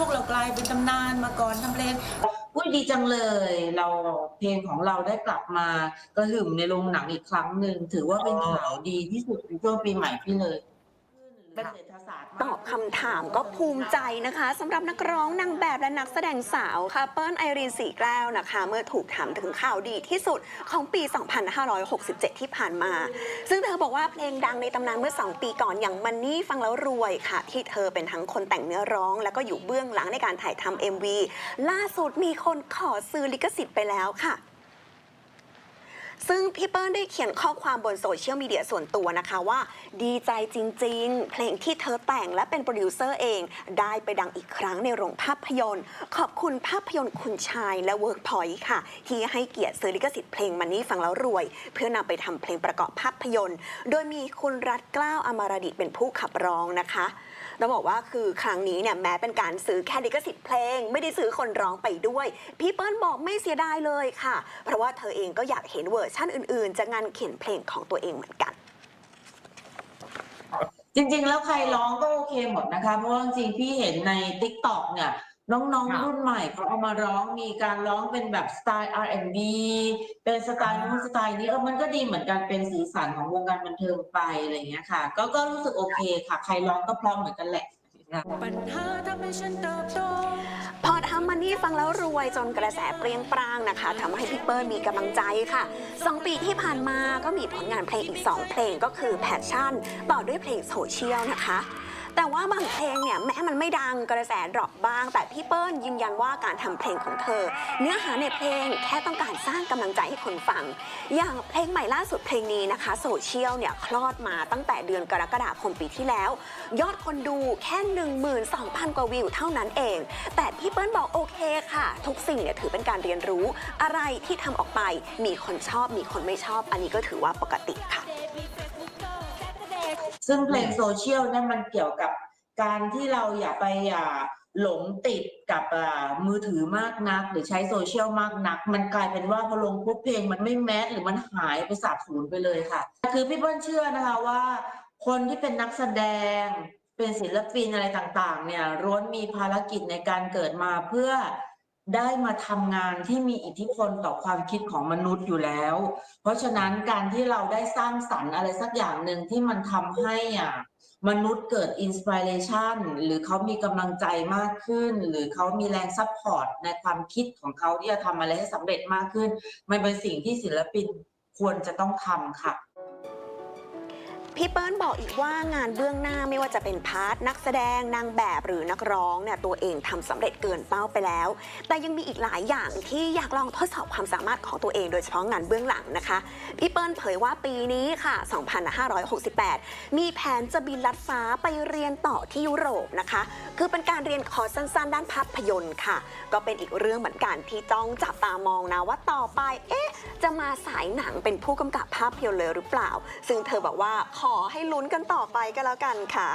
พวกเรากลายเป็นตำนานมาก่อนทำเพลงอุ้ยดีจังเลย เราเพลงของเราได้กลับมากระหึ่มในโรงหนังอีกครั้งหนึ่งถือว่าเป็นข่าวดีที่สุดในช่วงปีใหม่พี่เลย เป็นเศรษฐศาสตร์มากตอบคำถามก็ภูมิใจนะคะสำหรับนักร้องนางแบบและนักแสดงสาวค่ะเปิ้ลไอรีนสีแก้วนะคะ เมื่อถูกถามถึงข่าวดีที่สุดของปี 2567 ที่ผ่านมา ซึ่งเธอบอกว่าเพลงดังในตำนานเมื่อ 2 ปีก่อนอย่างมันนี่ฟังแล้วรวยค่ะ ที่เธอเป็นทั้งคนแต่งเนื้อร้อง แล้วก็อยู่เบื้องหลังในการถ่ายทำ MV ล่าสุดมีคนขอซื้อลิขสิทธิ์ไปแล้วค่ะ ซึ่งพี่เปิ้ลได้เขียนข้อความบนโซเชียลมีเดียส่วนตัวนะคะว่า ดีใจจริง ๆ เพลงที่เธอแต่งและเป็นโปรดิวเซอร์เอง ได้ไปดังอีกครั้งในโรงภาพยนตร์ ขอบคุณภาพยนตร์คุณชายและ Workpoint ค่ะ ที่ให้เกียรติซื้อลิขสิทธิ์เพลงมันนี่ฟังแล้วรวย เพื่อนำไปทำเพลงประกอบภาพยนตร์ โดยมีคุณรัฐกล้าวอมรดิตเป็นผู้ขับร้องนะคะ ต้องบอกว่าคือครั้งนี้เนี่ยแม้เป็นการซื้อแค่ลิขสิทธิ์เพลง ไม่ได้ซื้อคนร้องไปด้วย พี่เปิ้ลบอกไม่เสียดายเลยค่ะ เพราะว่าเธอเองก็อยากเห็นเวอร์ชั่นอื่นๆจากงานเขียนเพลงของตัวเองเหมือนกันจริงๆ แล้วใครร้องก็โอเคหมดนะคะ เพราะว่าจริงๆพี่เห็นใน t ิ k t o k เนี่ย น้องครับๆรุ่นใหม่เขาเอามาร้องมีการร้องเป็นแบบสไตล์ R&B เป็นสไตล์นู้นสไตล์นี้เออมันก็ดีเหมือนกันเป็นสีสันของวงการบันเทิงไปอะไรอย่างเงี้ยค่ะ ก็ก็รู้สึกโอเคค่ะ ใครร้องก็พร้อมเหมือนกันแหละปัญหาทำให้ฉันเติบโตพอทำมันนี่ฟังแล้วรวยจนกระแสเปรี้ยงปร้างนะคะทำให้พี่เปิ้ลมีกำลังใจค่ะ2ปีที่ผ่านมาก็มีผลงานเพลงอีก 2 เพลงก็คือแพชชั่น ต่อด้วยเพลงโซเชียลนะคะ แต่ว่าบางเพลงเนี่ยแม้มันไม่ดังกระแสดรอปบ้าง แต่พี่เปิ้ลยืนยันว่าการทำเพลงของเธอ เนื้อหาในเพลงแค่ต้องการสร้างกำลังใจให้คนฟัง อย่างเพลงใหม่ล่าสุดเพลงนี้นะคะโซเชียลเนี่ยคลอดมาตั้งแต่เดือนกรกฎาคมปีที่แล้ว ยอดคนดูแค่ 12,000 กว่าวิวเท่านั้นเอง แต่พี่เปิ้ลบอกโอเคค่ะ ทุกสิ่งเนี่ยถือเป็นการเรียนรู้อะไรที่ทำออกไปมีคนชอบมีคนไม่ชอบ อันนี้ก็ถือว่าปกติค่ะ ซึ่งเพลงโซเชียลเนี่ยมันเกี่ยวกับการที่เราอย่าไปอ่าหลงติดกับอ่ามือถือมากนัก หรือใช้โซเชียลมากนัก มันกลายเป็นว่าพอลงปุ๊บเพลงมันไม่แมสหรือมันหายไปสาบสูญไปเลยค่ะ คือพี่เปิ้ลเชื่อนะคะว่า คนที่เป็นนักแสดงเป็นศิลปินอะไรต่างๆ เนี่ยล้วนมีภารกิจในการเกิดมาเพื่อ ได้มาทำงานที่มีอิทธิพลต่อความคิดของมนุษย์อยู่แล้ว เพราะฉะนั้นการที่เราได้สร้างสรรค์อะไรสักอย่างหนึ่งที่มันทำให้อะมนุษย์เกิดอินสปิเรชันหรือเขามีกำลังใจมากขึ้น หรือเขามีแรงซัพพอร์ตในความคิดของเขาที่จะทำอะไรให้สำเร็จมากขึ้น มันเป็นสิ่งที่ศิลปินควรจะต้องทำค่ะ พี่เปิ้ลบอกอีกว่างานเบื้องหน้าไม่ว่าจะเป็นพาร์ทนักแสดงนางแบบหรือนักร้องเนี่ยตัวเองทำสำเร็จเกินเป้าไปแล้ว แต่ยังมีอีกหลายอย่างที่อยากลองทดสอบความสามารถของตัวเองโดยเฉพาะงานเบื้องหลังนะคะ พี่เปิ้ลเผยว่าปีนี้ค่ะ 2568 มีแผนจะบินลัดฟ้าไปเรียนต่อที่ยุโรปนะคะ คือเป็นการเรียนคอร์สสั้นๆ ด้านภาพยนตร์ค่ะ ก็เป็นอีกเรื่องเหมือนกันที่ต้องจับตามองนะว่าต่อไป เอ๊ะ จะมาสายหนังเป็นผู้กำกับภาพยนตร์เลยหรือเปล่า ซึ่งเธอบอกว่าขอให้ลุ้นกันต่อไปก็แล้วกันค่ะ